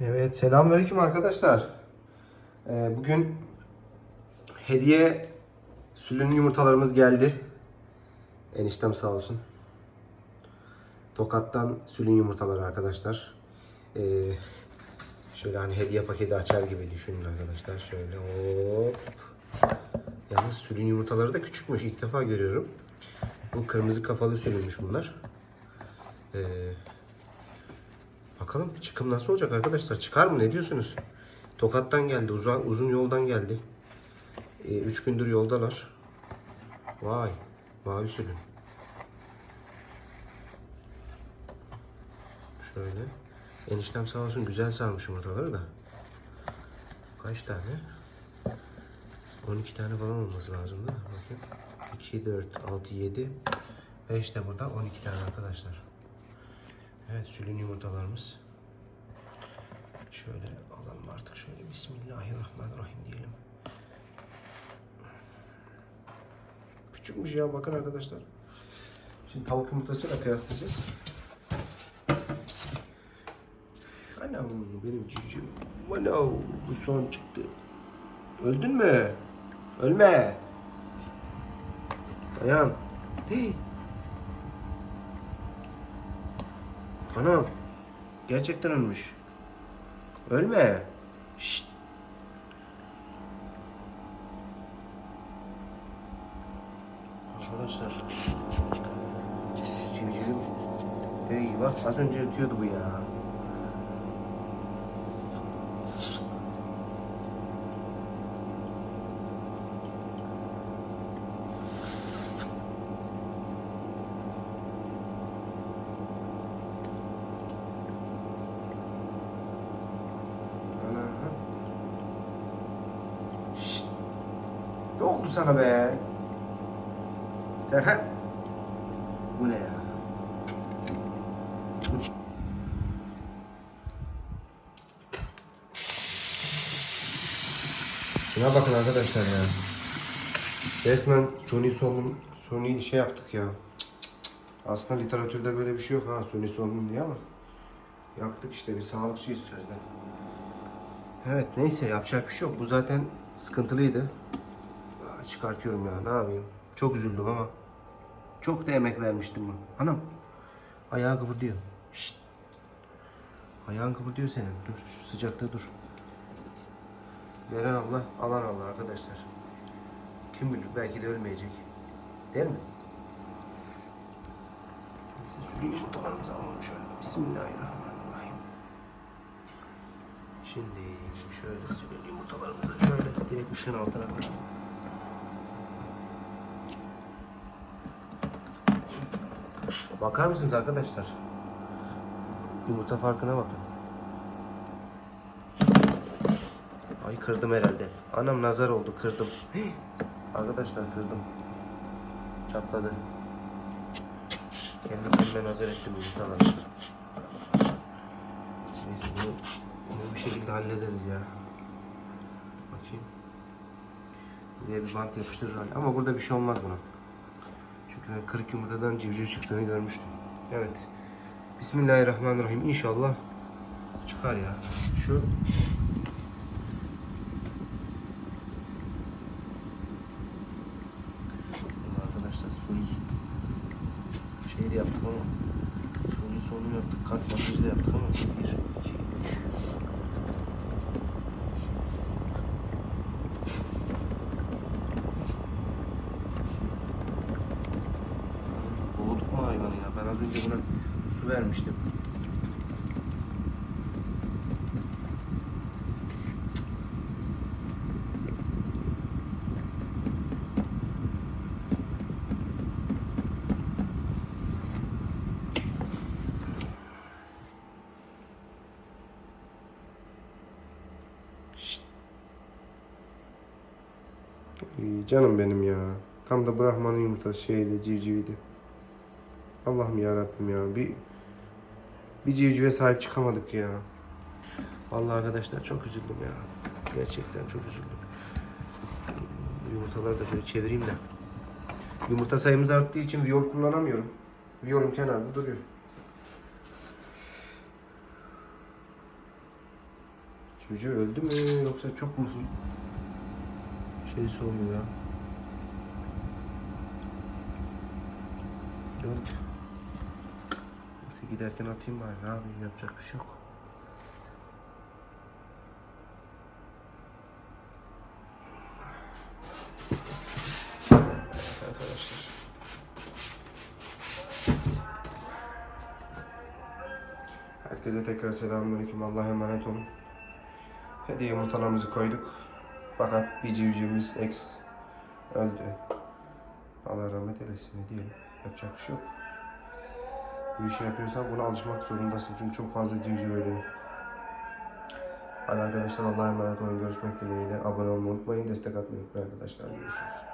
Evet, selamünaleyküm arkadaşlar. Ee, bugün hediye sülün yumurtalarımız geldi. Eniştem sağ olsun. Tokat'tan sülün yumurtaları arkadaşlar. Ee, şöyle hani hediye paketi açar gibi düşünün arkadaşlar. Şöyle hop. Yalnız sülün yumurtaları da küçükmüş. İlk defa görüyorum. Bu kırmızı kafalı sülünmüş bunlar. Ee, Bakalım çıkım nasıl olacak arkadaşlar? Çıkar mı? Ne diyorsunuz? Tokat'tan geldi. Uzun, uzun yoldan geldi. 3 gündür yoldalar. Vay. Mavi sülün. Şöyle. Eniştem sağ olsun güzel sarmış yumurtaları da. Kaç tane? 12 tane falan olması lazım mi? Bakayım. 2, 4, 6, 7. 5 de burada 12 tane arkadaşlar. Evet sülün yumurtalarımız. Şöyle alalım artık şöyle Bismillahirrahmanirrahim diyelim. Küçükmüş ya bakın arkadaşlar. Şimdi tavuk yumurtasıyla kıyaslayacağız. Anam benim cücüm. Vano bu son çıktı. Öldün mü? Ölme. Dayan. Hey. Anam. Gerçekten ölmüş. Ölme. Şşt. Arkadaşlar. Civcivim. Eyvah az önce ötüyordu bu ya. Oldu sana be? Tehe. Bu ne ya? Şuna bakın arkadaşlar ya. Resmen suni solunum, suni şey yaptık ya. Aslında literatürde böyle bir şey yok ha suni solunum diye ama. Yaptık işte bir sağlıkçıyız sözde. Evet neyse yapacak bir şey yok. Bu zaten sıkıntılıydı. Çıkartıyorum ya ne yapayım. Çok üzüldüm ama. Çok da emek vermiştim ben. Anam. Ayağı kıpırdıyor. Şşt. Ayağın kıpırdıyor senin. Dur şu sıcakta dur. Veren Allah, alan Allah arkadaşlar. Kim bilir belki de ölmeyecek. Değil mi? Neyse sürü yumurtalarımızı alalım şöyle. Bismillahirrahmanirrahim. Şimdi şöyle sürü yumurtalarımızı şöyle direkt ışığın altına koyalım. Bakar mısınız arkadaşlar? Yumurta farkına bakın. Ay kırdım herhalde. Anam nazar oldu kırdım. Arkadaşlar kırdım. Çatladı. Kendi kendime nazar ettim yumurtaları. Neyse bunu, bunu bir şekilde hallederiz ya. Bakayım. Buraya bir bant yapıştırır. Ama burada bir şey olmaz buna. Çünkü ben kırık yumurtadan civciv çıktığını görmüştüm. Evet. Bismillahirrahmanirrahim. İnşallah çıkar ya. Şu arkadaşlar suni şey de yaptık ama suni solunum yaptık. Kalp masajı da yaptık ama 1, 2, 3 Boğduk mu hayvanı ya? Ben az önce buna su vermiştim. Canım benim ya. Tam da Brahman'ın yumurtası şeydi, civciviydi. Allah'ım ya Rabbim ya. Bir bir civcive sahip çıkamadık ya. Vallahi arkadaşlar çok üzüldüm ya. Gerçekten çok üzüldüm. Yumurtaları da şöyle çevireyim de. Yumurta sayımız arttığı için viyol kullanamıyorum. Viyolum kenarda duruyor. Civciv öldü mü yoksa çok mu şeysi oluyor ya? Yok. Neyse giderken atayım bari ne yapayım yapacak bir şey yok. Herkese tekrar selamünaleyküm. Allah'a emanet olun. Hediye yumurtalarımızı koyduk. Fakat bir civcivimiz ex öldü. Allah rahmet eylesin ne diyelim. Yapacak bir şey yok. Bu işi yapıyorsan buna alışmak zorundasın. Çünkü çok fazla civciv ölüyor. Hadi arkadaşlar Allah'a emanet olun. Görüşmek dileğiyle. Abone olmayı unutmayın. Destek atmayı unutmayın arkadaşlar. Görüşürüz.